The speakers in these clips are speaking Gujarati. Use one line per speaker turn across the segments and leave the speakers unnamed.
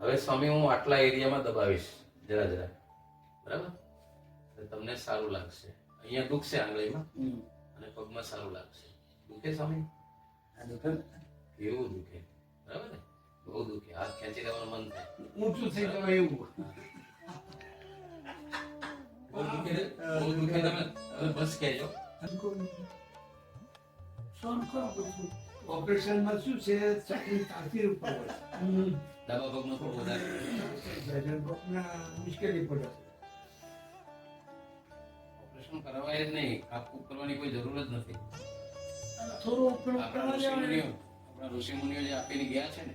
હવે સ્વામી હું આટલા એરિયામાં દબાવીશ. જરા જરા. બરાબર? તમને સારું લાગશે. અહીંયા દુખશે આંગળીમાં. અને પગમાં સારું લાગશે. દુખે સ્વામી? એવું દુખે? બરાબર ને? બહુ દુખે. હાથ ખેંચી લેવાનું મન થાય.
ઊંચું થઈ જવાય એવું.
બહુ દુખે? બહુ દુખે તમે? બસ કહેજો.
ઓપરેશનમાં શું છે? ચાકરી તાસીર ઉપર હોય.
ડાબા પગમાં થોડું વધારે.
સર્જન ડોક્ટરના મુશ્કેલી પડે.
ઓપરેશન કરાવાય જ નહીં. કાપકૂપ કરવાની કોઈ જરૂર જ નથી.
થોડું
આપણા ઋષિમુનિઓ આપણા ઋષિમુનિઓ જે આપીને ગયા છે ને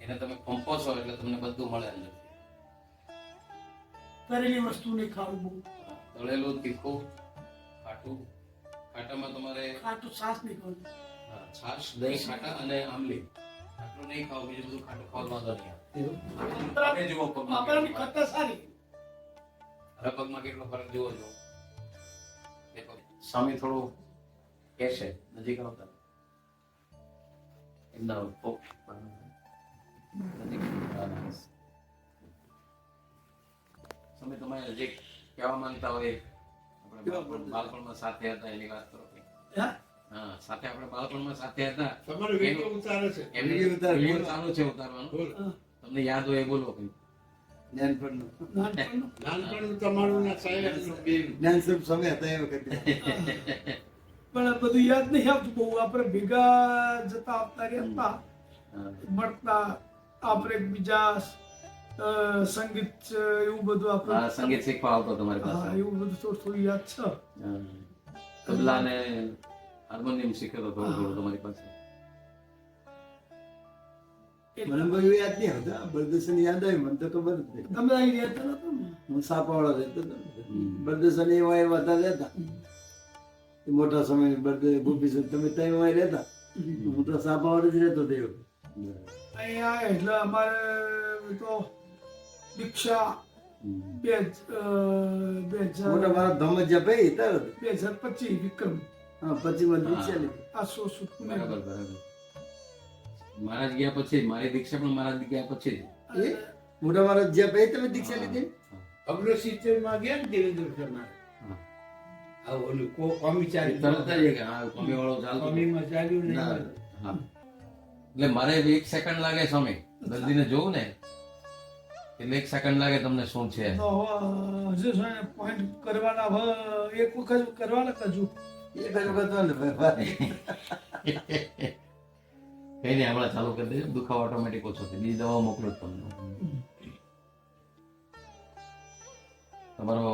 એને તમે પંપો છો એટલે તમને બધું મળે અંદર.
કરેલી વસ્તુ નહીં ખાવું
તળેલું તીખું ખાટું. ખાટામાં તમારે
ખાટું છાશ નહીં
હા, છાશ દહીં ખાટા અને આમલી ખાટું નહીં ખાવ બીજું બધું ખાટું ખાવા વાંધો નહીં પગમાં.
ખતર સારી.
હવે પગમાં કેટલો ફરક જુઓ છો સ્વામી થોડું કહેશે નજીક આવતા એમના પગ નજીક. તમે જે કહેવા માંગતા હોય આપણે બાળપણમાં સાથે હતા એની વાત કરો
હા?
હા સાથે આપણે બાળપણમાં સાથે હતા.
તમારો વીડિયો ઉતારે છે.
એમને વીડિયો ચાલુ છે ઉતારવાનું. તમને યાદ હોય બોલો કંઈક.
નાનપણનું.
નાનપણનું?
નાનપણનું તમારું ના સાહેબનું બેયનું.
સમય હતા એ વખતે
પણ આ બધું યાદ નહીં આવતું. બહુ આપણે ભેગા જતા આવતા રહેતા. મળતા. આપણે બીજા સંગીત છે, એવું બધું આપણે
સંગીત શીખવા આવતો તમારી પાસે.
એવું બધું થોડું થોડું યાદ છે.
તબલા ને હાર્મોનિયમ શીખ્યો તો થોડું થોડું તમારી પાસે.
મને બધું યાદ નહીં આવતા. બરદર્શન યાદ આવ્યું મને તો ખબર જ નહીં.
તમે અહીં રહેતા નતા
હું સાપાવાળા રહેતો હતો. બરદર્શન એવા એવા હતા રહેતા. મોટા સમય બરદ ગોપીસન તમે ત્યાં એવા રહેતા? હું તો સાપાવાળા જ રહેતો હતો વખતે.
અહીંયા એટલે અમારે તો દીક્ષા. બે જ- બે
મોટા
હજાર
મારા ધમજ્યા ભાઈ તરત
બે હજાર પચીસ વિક્રમ
હા પચીસમાં દીક્ષા લીધી
આ સો સુત
બરાબર બરાબર મહારાજ ગયા પછી મારી દીક્ષા પણ મહારાજ ગયા પછી
એ મોટા મહારાજ જ્યાં ભાઈ તમે દીક્ષા લીધી.
અગલો સિત્તેરમાં ગયા ને દેવેન્દ્ર શર્મા આ ઓલું કો કોમી ચાલી
તરત જ હા, કોમી વાળો ચાલતો.
કોમીમાં ચાલ્યું નહીં
હા. એટલે મારે એક સેકન્ડ લાગે સ્વામી દર્દીને જોવું ને એટલે એક સેકન્ડ લાગે તમને શું છે.
હજુ પોઈન્ટ કરવાના હવે એક વખત કરવાના કજુ
એ કઈ વખત
કઈ નહીં હમણાં ચાલુ કરી દેજો. દુખાવો ઓટોમેટિક ઓછો થઈ બીજી દવા મોકલું તમને. તમારો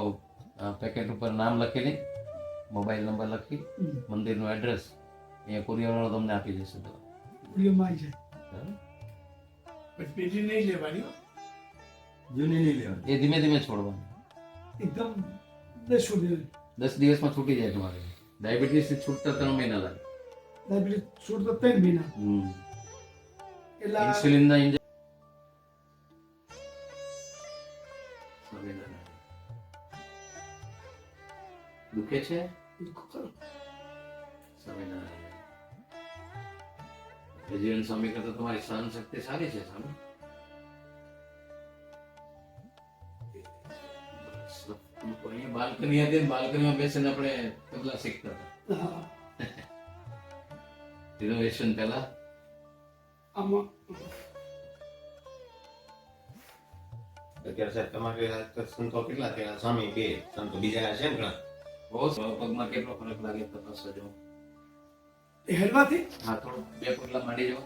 પેકેટ ઉપર નામ લખીને મોબાઈલ નંબર લખી મંદિરનું એડ્રેસ અહીંયા કુરિયરવાળો તમને આપી દેશે દવા.
કુરિયરમાં આવી જાય.
બીજી નહીં લેવાની.
જૂની નહીં લેવાની
એ ધીમે ધીમે છોડવાનું.
એકદમ દસ
દસ દિવસમાં છૂટી જાય તમારે. ડાયાબિટીસ છૂટતા ત્રણ મહિના લાગે.
ડાયાબિટીસ છૂટતા ત્રણ મહિના. એટલે
ઇન્સ્યુલિનના ઇન્જેક્શન દુખે છે? સ્વામિનારાયણ જીવન સ્વામી કરતા તમારી સહન શક્તિ સારી છે સ્વામી? અહીંયા બાલ્કની હતી ને બાલ્કનીમાં બેસીને આપણે તબલા શીખતા હતા. રિનોવેશન પહેલા.
આમાં.
અત્યારે સાહેબ તમારે સંતો કેટલા થયા? સ્વામી બે સંતો બીજા છે ને ઘણા?
બહુ. પગમાં કેટલો ફરક લાગે તપાસવા જો
હેડવાથી
હા થોડું બે પગલા માંડી જાઓ.